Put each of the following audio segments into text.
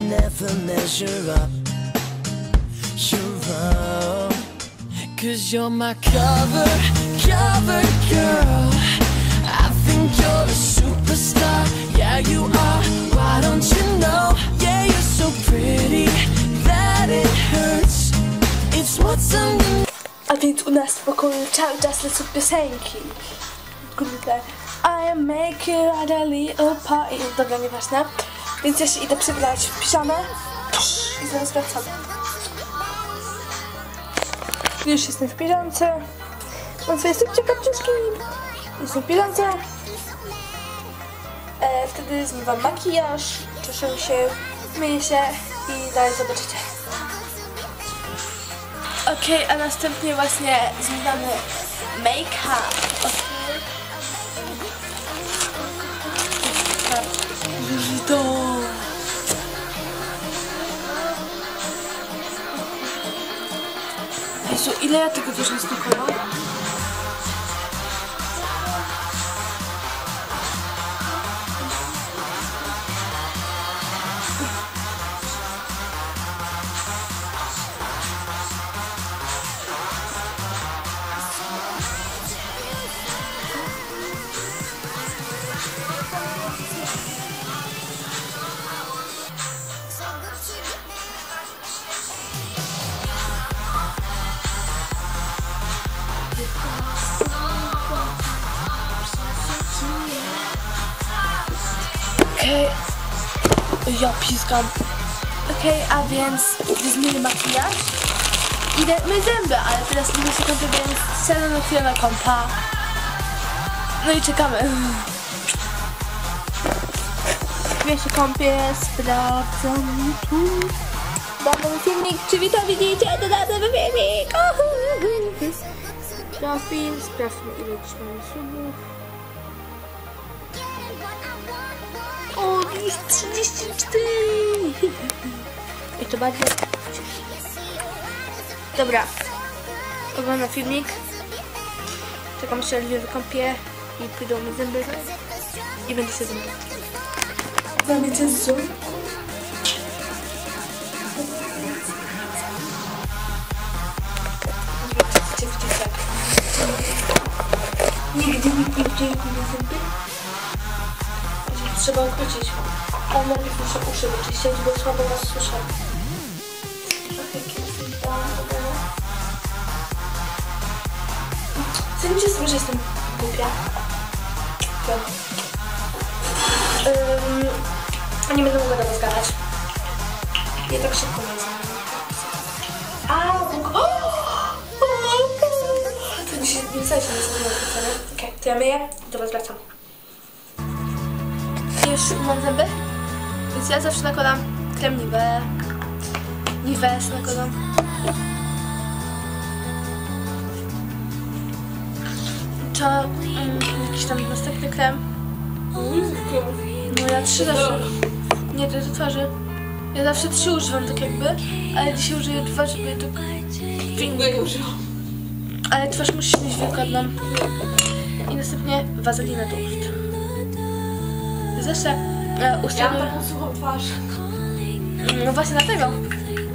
never measure up. You're wrong. Cause you're my cover, cover girl. I think you're a superstar. Yeah, you are. Why don't you know? Yeah, you're so pretty that it hurts. It's what's underneath. A więc u nas w pokoju cały czas lecą piosenki. Kurde. I am making a little pie. Dobra, nieważne. Więc ja się idę przebrać w piżamę. I zaraz wracam. Już jestem w piżamce. Mam swoje szybkie kapciuszki. Jestem w piżamce. E, wtedy zmywam makijaż, czeszę się, myję się i dalej zobaczycie. Okej, a następnie właśnie zmywamy make-up. Jezu, ile ja tego też nastukałam? Okej. Ja piskam. Okej, a więc zmienię makijaż. Idę myć zęby, ale teraz nie się kąpie, więc siadam na chwilę na kompa. No i czekamy. Ja się kąpię, sprawdzam tu. Damy filmik, czy wy to widzicie? Dodamy filmik! Profil, sprawdźmy ile dziś mamy subów. Jest 34! I to bardziej. Dobra. Oglądam filmik. Czekam się, że wykąpię i pójdą mi zęby. I będę się zęby. Zoom. Widzicie, widzicie jak. Nigdy nikt nie mnie zęby. Trzeba ukrócić. Ale najpierw muszę uszy wyczyścić, bo słabo was słyszę. Sądzicie sobie, że jestem głupia? Tak. Um, nie będę mogła do was gadać. Ja tak szybko nie znam. A, Bóg. O! To dzisiaj nie się nie znam. Okej, to ja myję i was wracam. Już mam zęby, więc ja zawsze nakładam krem Nivea. Nivea nakładam. To mm, jakiś tam następny krem. No ja trzy zawsze. Nie, to jest do twarzy. Ja zawsze trzy używam tak jakby, ale dzisiaj użyję dwa, żeby tak... Innego użyłam. Ale twarz musi mieć wilgotną. I następnie wazelina do ust. Zawsze e, usta... Ja mam taką suchą twarz. No właśnie dlatego.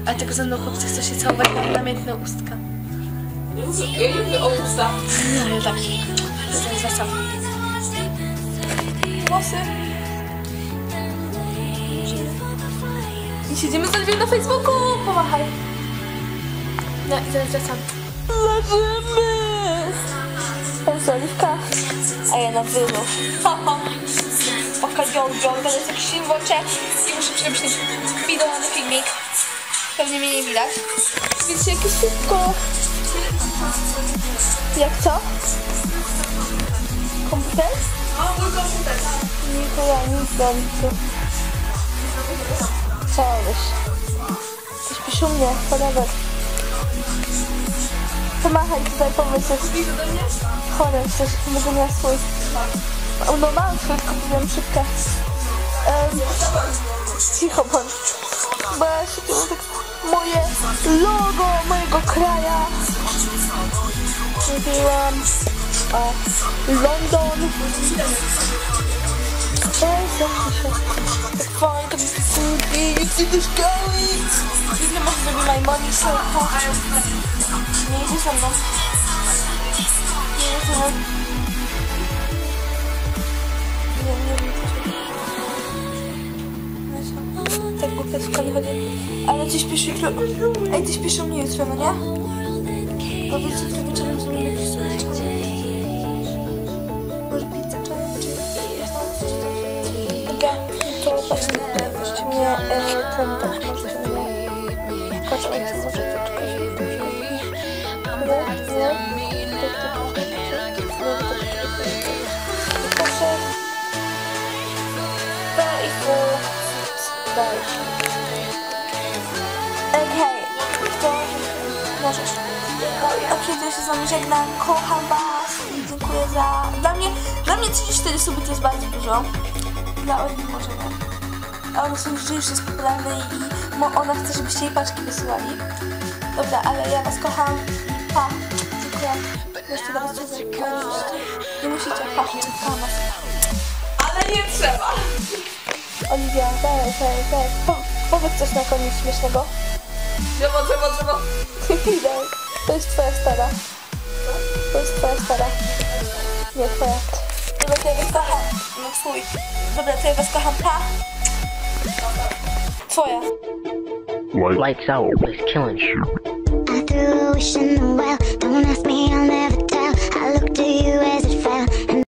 A tego ze mną chłopcy chce się całować na namiętne ustka. Ja nie mówię o usta. No ja tak. Zaraz wracam. Włosy. I siedzimy z Oliwią na Facebooku. Pomachaj. No i zaraz wracam. Leżymy. Tam jest Oliwka, a ja na wylu. Oka ją, ją, teraz jak się włączę i muszę przepisać wideo na filmik. Pewnie mnie nie widać. Widzicie, jakie szybko. Jak co? Komputer? No, mój komputer. Nie, to ja nic dobrze. Co robisz? Coś pisz u mnie, whatever. Pomachaj tutaj, do mnie? Chore, coś będę miała swój. No tylko kupiłam szybkę. Um, cicho bądź. Bo ja się tu tak moje logo mojego kraja. Mówiłam. A, London. I nie chcę do szkoły. Nie może zrobić my money. Chodź. Nie idzie ze. Nie idzie. Tak w szkole chodzi. Ale ty śpisz jutro. Ej, ty śpisz u mnie jutro, no nie? Bo wiecie, jutro wieczorem zrobimy jakieś słodycze. Może pizzę czy Dobra, to właśnie możecie mnie e, ten tak co może Daj. Okej, to możesz. Okej, to ja się z wami żegnam. Kocham was i dziękuję za... Dla mnie, dla mnie 34 suby to jest bardzo dużo. Dla Oli może nie. A sądzi, że już jest popularny i ona chce, żebyście jej paczki wysyłali. Dobra, ale ja was kocham. Pa. Dziękuję. Jeszcze coś Nie musicie. Pa. Kocham was. Ale nie trzeba. Oliwia, daj, daj, daj. Po, powiedz coś na koniec śmiesznego. Drzewo, drzewo, drzewo. Daj. To jest twoja stara. To jest twoja stara. Nie, twoja. Dobra, to ja was kocham. No twój. Dobra, to ja was kocham. Pa. Twoja. Lights out is killing you. I threw a wish in the well. Don't ask me, I'll never tell. I looked to you as it fell.